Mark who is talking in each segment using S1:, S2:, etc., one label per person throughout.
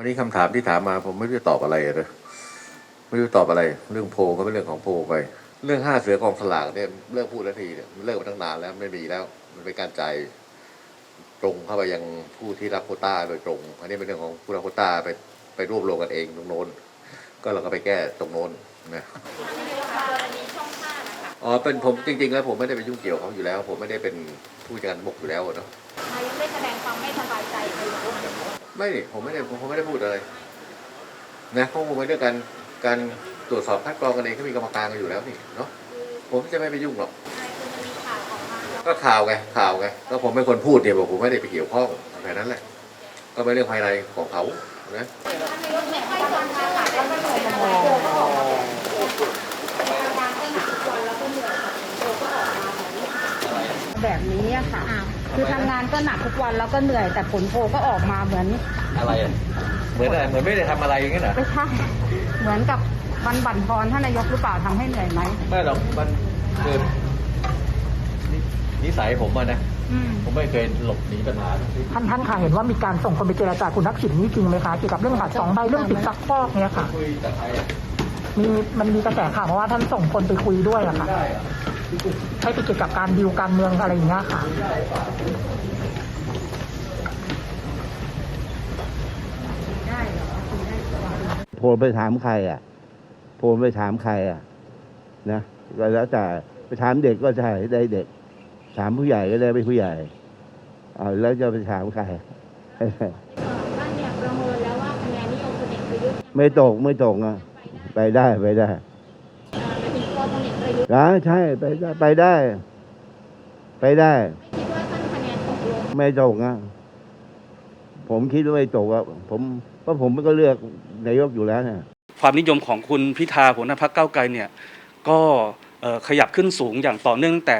S1: วันนี้คำถามที่ถามมา ผมไม่รู้จะตอบอะไรเลยไม่รู้จะตอบอะไร เรื่องโพลก็เป็นเรื่องของโพลไป เรื่องห้าเสือกองสลากเนี่ยเลิกพูดแล้วทีเนี่ยมันเลิกมาตั้งนานแล้วไม่มีแล้ว มันเป็นการจ่ายตรงเข้าไปยังผู้ที่รับโควต้าโดยตรง อันนี้เป็นเรื่องของผู้รับโควต้าไปไปรวบรวมกันเองตรงโน้น ก็เราก็ไปแก้ตรงโน้นนะอ๋อเป็นผมจริง ๆ แล้วผมไม่ได้ไปยุ่งเกี่ยวเขาอยู่แล้ว ผมไม่ได้เป็นผู้จัดการบกอยู่แล้วอะเนาะ
S2: นายกได้แสดงความไม่สบายใจ ไม่
S1: นี่ผมไม่ได้ผมไม่ได้พูดอะไรนะข้อมูลไปด้วยกันการตรวจสอบคัดกรองกันเองก็มีกรรมการกันอยู่แล้วนี่เนาะผมจะไม่ไปยุ่งหรอก
S2: ก็
S1: ข่าวไงข่าวไงก็ผมเป็นคนพูดเนี่ยบอกผมไม่ได้ไปเกี่ยวข้องแค่นั้นแหละ ก็เป็นเรื่องภายในของเขานะ
S2: แบบบทำงานให้หนักทุกวันแล้วก็เหนื่อยกับนายกก็ออกมาแบบนี้
S3: แบบนี้อะค่ะ คือทำงานก็หนักทุกวันแล้วก็เหนื่อยแต่ผลโพลก็ออกมาเหมือน
S1: อะไรอะเหมือนอะไรเหมือนไม่ได้ทำอะไรอย่างเงี้ยเหรอ
S3: ไม่ใช่เหมือนกับบันบั่นทอนท่านนายกหรือเปล่าทำให้เหนื่อยไหม
S1: ไม่หรอกมันคือนินิสัยผมอะนะ
S3: อืม
S1: ผมไม่เคยหลบหนีปัญหาทั้งสิ้น
S4: ท่านท่านค่ะเห็นว่ามีการส่งคนไปเจรจาคุณทักษิณนี่จริงไหมคะเกี่ยวกับเรื่องบัตรสองใบเรื่องสิทธิ์ซักฟอกเนี่ยค่ะ
S1: คุยกับใครอะ
S4: มีมันมีกระแสข่าวมาว่าท่านส่งคนไปคุยด้วยอะค่ะ
S1: ได้อะ
S4: ให้ไปเกี่ยวกับการดิวการเมืองอะไรอย่างเงี้ยค่ะ
S5: โพลไปถามใครอะโพลไปถามใครอะนะก็แล้วแต่ไปถามเด็กก็ใช่ได้เด็ก ถามผู้ใหญ่ก็ได้ไปผู้ใหญ่เอาแล้วจะไปถามใคร
S2: ท่านเนี่ยประเมินแล้วว่าคะแนนนิยมพลเอกประยุทธ์
S5: ไม่ตกไม่ตกอะไปได้ไปได้
S2: ไปถึงตัวพลเอกประยุทธ์
S5: นะใช่ไปได้ไปได้ ไปได้
S2: คิดว่าท่านคะแนนตกลง
S5: ไม่ตกอะผมคิดว่าไม่ตกอะผมเพราะผมก็เลือกนายกอยู่แล้วเนี่ย
S6: ความนิยมของคุณพิธาหัวหน้าพักเก้าวไกลเนี่ยก็เอ่อขยับขึ้นสูงอย่างต่อเนื่องตั้งแต่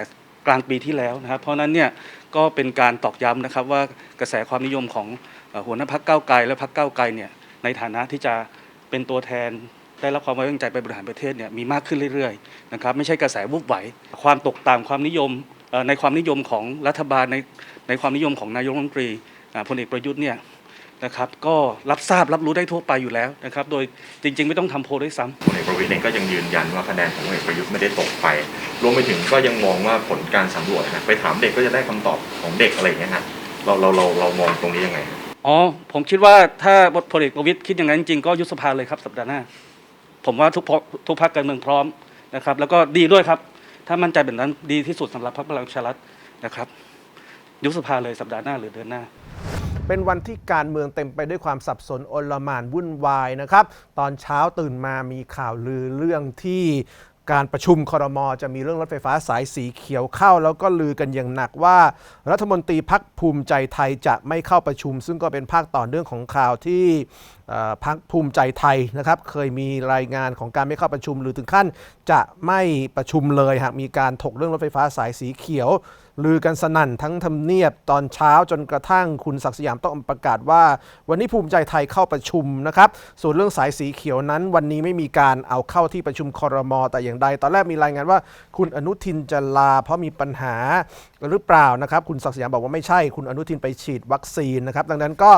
S6: กลางปีที่แล้วนะครับเพราะฉะนั้นเนี่ยก็เป็นการตอกย้ำนะครับว่ากระแสความนิยมของเอ่อหัวหน้าพักเก้าวไกลและพักเก้าวไกลเนี่ยในฐานะที่จะเป็นตัวแทน ได้รับความไว้วางใจไปบริหารประเทศเนี่ยมีมากขึ้นเรื่อยๆนะครับไม่ใช่กระแสวุบไหว ความตกต่ำความนิยมเอ่อในความนิยมของรัฐบาลในในความนิยมของนายกรัฐมนตรีอ่าพลเอกประยุทธ์เนี่ยนะครับก็รับทราบรับรู้ได้ทั่วไปอยู่แล้วนะครับโดยจริง ๆ ไม่ต้องทำโพลด้วยซ้ำ
S7: พลเอกประวิตรเองก็ยังยืนยันว่าคะแนนของพลเอกประยุทธ์ไม่ได้ตกไป รวมไปถึงก็ยังมองว่าผลการสำรวจนะไปถามเด็กก็จะได้คำตอบของเด็กอะไรอย่างเงี้ยนะเราเราเราเรามองตรงนี้ยังไง
S6: อ๋อผมคิดว่าถ้าพลเอกประวิตยคิดอย่างนั้นจริงๆก็ยุบสภาเลยครับสัปดาห์หน้า ผมว่าทุกพทุกพักการเมืองพร้อมนะครับ แล้วก็ดีด้วยครับ ถ้ามั่นใจแบบนั้นดีที่สุดสำหรับพรรคพลังประชารัฐนะครับ ยุบสภาเลยสัปดาห์หน้าหรือเดือนหน้า
S8: เป็นวันที่การเมืองเต็มไปด้วยความสับสนโอลหมานวุ่นวายนะครับ ตอนเช้าตื่นมามีข่าวลือเรื่องที่ การประชุมคอรมอจะมีเรื่องรถไฟฟ้าสายสีเขียวเข้า แล้วก็ลือกันอย่างหนักว่า รัฐมนตรีพักภูมิใจไทยจะไม่เข้าประชุม ซึ่งก็เป็นภาคต่อเนื่องของข่าวที่พักภูมิใจไทยนะครับเคยมีรายงานของการไม่เข้าประชุม หรือถึงขั้นจะไม่ประชุมเลยหากมีการถกเรื่องรถไฟฟ้าสายสีเขียว ลือกันสนั่นทั้งทำเนียบตอนเช้าจนกระทั่งคุณศักดิ์สยามต้องประกาศว่า วันนี้ภูมิใจไทยเข้าประชุมนะครับส่วนเรื่องสายสีเขียวนั้น วันนี้ไม่มีการเอาเข้าที่ประชุมคอรมอแต่อย่างใด ตอนแรกมีรายงานว่า คุณอนุทินจะลา เพราะมีปัญหาหรือเปล่านะครับ คุณศักดิ์สยามบอกว่าไม่ใช่ คุณอนุทินไปฉีดวัคซีนนะครับดังนั้นก็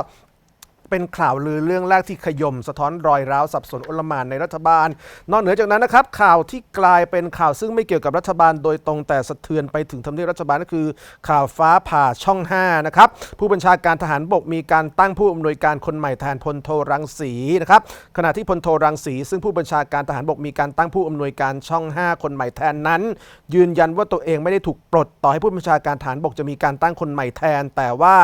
S8: เป็นข่าวลือเรื่องแรกที่ขย่มสะท้อนรอยร้าวสับสนอลหมานในรัฐบาล นอกเหนือจากนั้นนะครับ ข่าวที่กลายเป็นข่าวซึ่งไม่เกี่ยวกับรัฐบาลโดยตรงแต่สะเทือนไปถึงทำเนียบรัฐบาลก็คือ ข่าวฟ้าผ่าช่อง 5 นะครับ ผู้บัญชาการทหารบกมีการตั้งผู้อำนวยการคนใหม่แทนพลโทรังสีนะครับขณะที่พลโทรังสี ซึ่งผู้บัญชาการทหารบกมีการตั้งผู้อำนวยการช่อง 5 คนใหม่แทนนั้น ยืนยันว่าตัวเองไม่ได้ถูกปลดต่อให้ผู้บัญชาการทหารบกจะมีการตั้งคนใหม่แทน แต่ว่า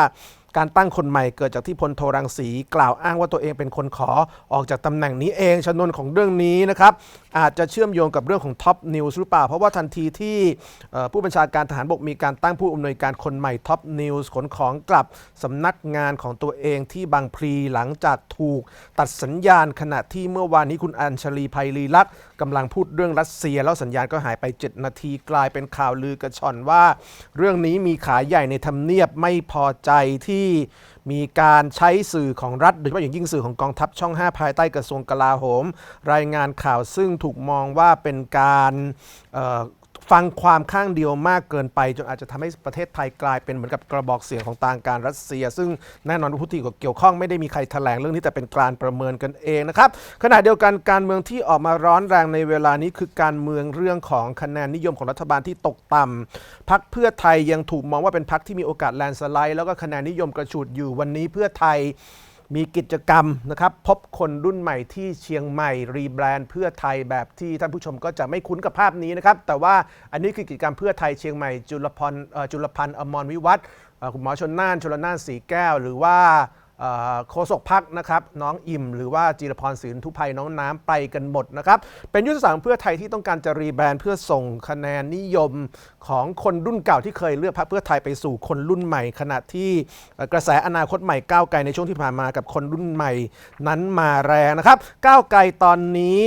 S8: การตั้งคนใหม่เกิดจากที่พลโทรังสีกล่าวอ้างว่าตัวเองเป็นคนขอออกจากตำแหน่งนี้เองชนวนของเรื่องนี้นะครับอาจจะเชื่อมโยงกับเรื่องของท็อปนิวส์หรือเปล่า เพราะว่าทันทีที่ผู้บัญชาการทหารบกมีการตั้งผู้อำนวยการคนใหม่ท็อปนิวส์ขนของกลับสำนักงานของตัวเองที่บางพลีหลังจากถูกตัดสัญญาณขณะที่เมื่อวานนี้คุณอัญชลีภัยรีลักษ์กำลังพูดเรื่องรัสเซีย แล้วสัญญาณก็หายไป 7 นาทีกลายเป็นข่าวลือกระชอนว่า เรื่องนี้มีขายใหญ่ในทำเนียบไม่พอใจที่มีการใช้สื่อของรัฐโดยเฉพาะอย่างยิ่งสื่อของกองทัพช่อง 5 ภายใต้กระทรวงกลาโหม รายงานข่าวซึ่งถูกมองว่าเป็นการ ฟังความข้างเดียวมากเกินไป จนอาจจะทำให้ประเทศไทยกลายเป็นเหมือนกับกระบอกเสียงของทางการรัสเซีย ซึ่งแน่นอนว่าผู้ที่เกี่ยวข้องไม่ได้มีใครแถลงเรื่องนี้แต่เป็นการประเมินกันเองนะครับขณะเดียวกันการเมืองที่ออกมาร้อนแรงในเวลานี้คือการเมืองเรื่องของคะแนนนิยมของรัฐบาลที่ตกต่ำพักเพื่อไทยยังถูกมองว่าเป็นพักที่มีโอกาสแลนสไลด์แล้วก็คะแนนนิยมกระฉูดอยู่วันนี้เพื่อไทย มีกิจกรรมนะครับ พบคนรุ่นใหม่ที่เชียงใหม่ รีแบรนด์เพื่อไทยแบบที่ท่านผู้ชมก็จะไม่คุ้นกับภาพนี้นะครับ แต่ว่าอันนี้คือกิจกรรมเพื่อไทยเชียงใหม่ จุลพันธ์จุลพันธ์อมรวิวัฒน์คุณหมอชนน่านชลน่านสีแก้ว หรือว่า โฆษกพักนะครับน้องอิ่ม หรือว่าจีรพรศิลทุภัยน้องน้ำไปกันหมดนะครับ เป็นยุทธศาสตร์เพื่อไทยที่ต้องการจะรีแบรนด์เพื่อส่งคะแนนนิยมของคนรุ่นเก่าที่เคยเลือกพรรคเพื่อไทยไปสู่คนรุ่นใหม่ ขณะที่กระแสอนาคตใหม่ก้าวไกลในช่วงที่ผ่านมากับคนรุ่นใหม่นั้นมาแรงนะครับก้าวไกลตอนนี้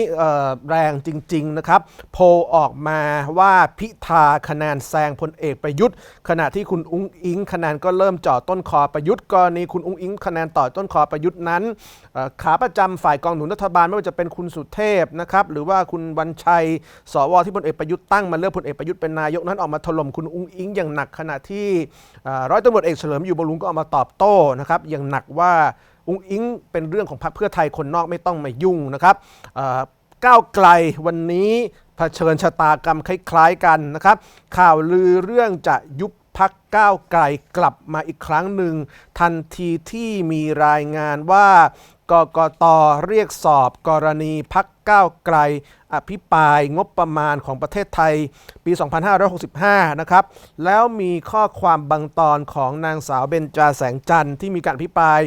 S8: แรงจริงๆนะครับโพออกมาว่าพิธาคะแนนแซงพลเอกประยุทธ์ ขณะที่คุณอุ้งอิงคะแนนก็เริ่มจ่อต้นคอประยุทธ์กรณีคุณอุ้งอิงคะแนนต่อต้นคอประยุทธ์นั้น ขาประจำฝ่ายกองหนุนรัฐบาลไม่ว่าจะเป็นคุณสุเทพนะครับหรือว่าคุณวันชัย สวที่พลเอกประยุทธ์ตั้งมาเลือกพลเอกประยุทธ์เป็นนายกนั้นออกมาถล่มคุณอุ้งอิงอย่างหนักขณะที่ร้อยตำรวจเอกเฉลิมอยู่บำรุงก็ออกมาตอบโต้นะครับอย่างหนักว่าอุ้งอิงเป็นเรื่องของพรรคเพื่อไทยคนนอกไม่ต้องมายุ่งนะครับก้าวไกลวันนี้เผชิญชะตากรรมคล้ายๆกันนะครับ ข่าวลือเรื่องจะยุบ พักก้าวไกลกลับมาอีกครั้งหนึ่ง ทันทีที่มีรายงานว่ากกตเรียกสอบกรณีพักก้าวไกล อภิปรายงบประมาณของประเทศไทยปี 2565 นะครับ แล้วมีข้อความบางตอนของนางสาวเบญจาแสงจันทร์ที่มีการอภิปราย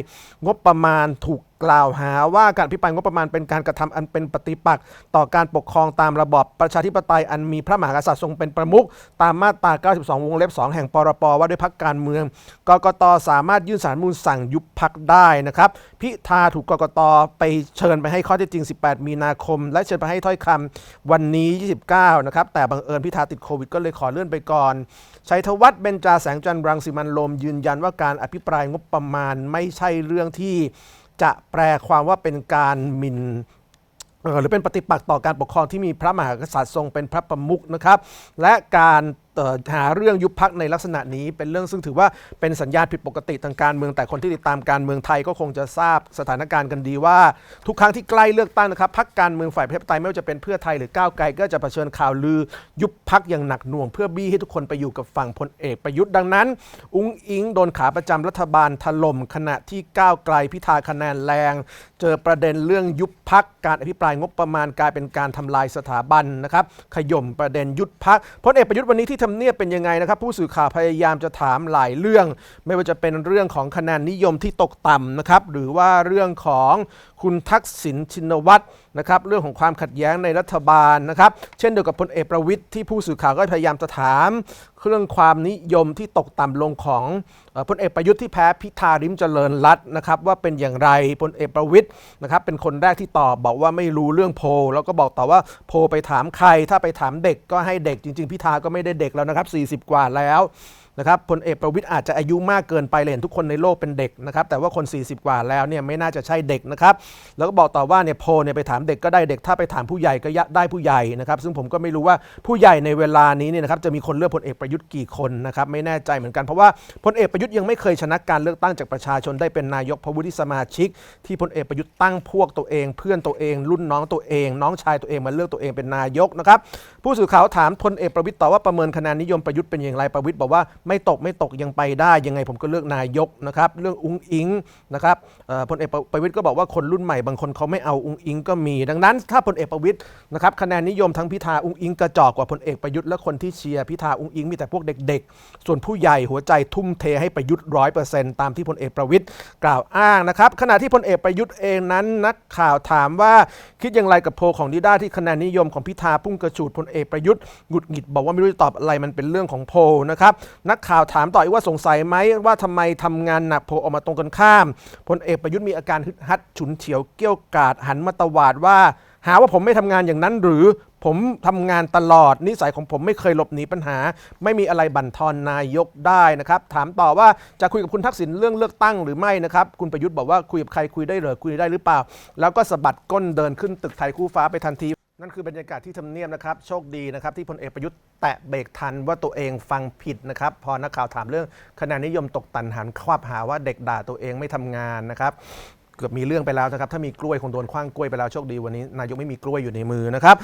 S8: งบประมาณถูกกล่าวหาว่าการอภิปรายงบประมาณเป็นการกระทำอันเป็นปฏิปักษ์ต่อการปกครองตามระบอบประชาธิปไตยอันมีพระมหากษัตริย์ทรงเป็นประมุขตามมาตรา 92 วงเล็บ 2 แห่งปรปว่าด้วยพักการเมือง กกตสามารถยื่นสารมูลสั่งยุบพักได้นะครับ พิธาถูกกกตไปเชิญไปให้ข้อเท็จจริง 18 มีนาคมและเชิญไปให้ถ้อยคำวันนี้ 29 นะครับ แต่บังเอิญพิธาติดโควิดก็เลยขอเลื่อนไปก่อนชัยธวัฒน์เบญจาแสงจันทร์รังสิมันโรมยืนยันว่าการอภิปรายงบประมาณไม่ใช่เรื่องที่จะแปลความว่าเป็นการหมิ่นหรือเป็นปฏิปักษ์ต่อการปกครองที่มีพระมหากษัตริย์ทรงเป็นพระประมุขนะครับ และการ หาเรื่องยุบพักในลักษณะนี้ เป็นเรื่องซึ่งถือว่าเป็นสัญญาณผิดปกติทางการเมืองแต่คนที่ติดตามการเมืองไทยก็คงจะทราบสถานการณ์กันดีว่า ทุกครั้งที่ใกล้เลือกตั้งนะครับพักการเมืองฝ่ายประชาธิปไตยไม่ว่าจะเป็นเพื่อไทยหรือก้าวไกลก็จะเผชิญข่าวลือยุบพักอย่างหนักหน่วง เพื่อบี้ให้ทุกคนไปอยู่กับฝั่งพลเอกประยุทธ์ดังนั้น อุ้งอิงโดนขาประจำรัฐบาลถล่มขณะที่ก้าวไกลพิธาคะแนนแรง เจอประเด็นเรื่องยุบพักการอภิปรายงบประมาณกลายเป็นการทำลายสถาบันนะครับขย่มประเด็นยุบพักพลเอกประยุทธ์วันนี้ที่ทำเนียบเป็นยังไงนะครับ ผู้สื่อข่าวพยายามจะถามหลายเรื่อง ไม่ว่าจะเป็นเรื่องของคะแนนนิยมที่ตกต่ำนะครับ หรือว่าเรื่องของคุณทักษิณชินวัตรนะครับ เรื่องของความขัดแย้งในรัฐบาลนะครับ เช่นเดียวกับพลเอกประวิทย์ที่ผู้สื่อข่าวก็พยายามจะถาม เรื่องความนิยมที่ตกต่ำลงของพลเอกประยุทธ์ที่แพ้พิธาริมเจริญรัตน์นะครับว่าเป็นอย่างไรพลเอกประวิทย์นะครับเป็นคนแรกที่ตอบบอกว่าไม่รู้เรื่องโพแล้วก็บอกต่อว่าโพไปถามใคร ถ้าไปถามเด็กก็ให้เด็กจริง ๆ พิธาก็ไม่ได้เด็กแล้วนะครับ40 กว่าแล้ว นะครับพลเอกประวิทย์อาจจะอายุมากเกินไปเลยเห็นทุกคนในโลกเป็นเด็กนะครับแต่ว่าคน 40 กว่าแล้วเนี่ยไม่น่าจะใช่เด็กนะครับแล้วก็บอกต่อว่าเนี่ยโพลเนี่ยไปถามเด็กก็ได้เด็กถ้าไปถามผู้ใหญ่ก็ยะได้ผู้ใหญ่นะครับซึ่งผมก็ไม่รู้ว่าผู้ใหญ่ในเวลานี้เนี่ยนะครับจะมีคนเลือกพลเอกประยุทธ์กี่คนนะครับไม่แน่ใจเหมือนกันเพราะว่าพลเอกประยุทธ์ยังไม่เคยชนะการเลือกตั้งจากประชาชนได้เป็นนายกพวุฒิสมาชิก ที่พลเอกประยุทธ์ตั้งพวกตัวเอง เพื่อนตัวเอง รุ่นน้องตัวเอง น้องชายตัวเองมาเลือกตัวเองเป็นนายกนะครับผู้สื่อข่าวถามพลเอกประวิทย์ต่อว่าประเมินคะแนนนิยมประยุทธ์เป็นอย่างไรประวิทย์บอกว่าไม่ตกไม่ตกยังไปได้ยังไงผมก็เลือกนายกนะครับเรื่องอุ้งอิงนะครับพลเอกประวิทย์ก็บอกว่าคนรุ่นใหม่บางคนเขาไม่เอาอุ้งอิงก็มี ดังนั้นถ้าพลเอกประวิทย์นะครับคะแนนนิยมทั้งพิธาอุ้งอิงกระจอกกว่าพลเอกประยุทธ์และคนที่เชียร์พิธาอุ้งอิงมีแต่พวกเด็ก ๆ ส่วนผู้ใหญ่หัวใจทุ่มเทให้ประยุทธ์ร้อยเปอร์เซ็นต์ตามที่พลเอกประวิทย์กล่าวอ้างนะครับขณะที่พลเอกประยุทธ์เองนั้นนักข่าวถามว่าคิดอย่างไรกับโพลของนิด้าที่คะแนนนิยมของพิธาพุ่งกระฉูดพลเอกประยุทธ์หงุดหงิดบอกว่าไม่รู้จะตอบอะไรมันเป็นเรื่องของโพนะครับนักข่าวถามต่ออีกว่าสงสัยไหมว่าทำไมทำงานหนักโพลออกมาตรงกันข้ามพลเอกประยุทธ์มีอาการฮึดฮัดฉุนเฉียวเกี้ยวกาดหันมาตวาดว่า หาว่าผมไม่ทำงานอย่างนั้นหรือผมทำงานตลอดนิสัยของผมไม่เคยหลบหนีปัญหา ไม่มีอะไรบั่นทอนนายกได้นะครับ ถามต่อว่าจะคุยกับคุณทักษิณเรื่องเลือกตั้งหรือไม่นะครับ คุณประยุทธ์บอกว่าคุยกับใครคุยได้เหรอคุยได้หรือเปล่า แล้วก็สะบัดก้นเดินขึ้นตึกไทยคู่ฟ้าไปทันที นั่นคือบรรยากาศที่ทำเนียบนะครับ โชคดีนะครับ ที่พลเอกประยุทธ์แตะเบรกทันว่าตัวเองฟังผิดนะครับ พอนักข่าวถามเรื่องคะแนนนิยมตกตันหันควับหาว่าเด็กด่าตัวเองไม่ทำงานนะครับ เกือบมีเรื่องไปแล้วนะครับ ถ้ามีกล้วยคงโดนคว้างกล้วยไปแล้วโชคดีวันนี้ นายกไม่มีกล้วยอยู่ในมือนะครับ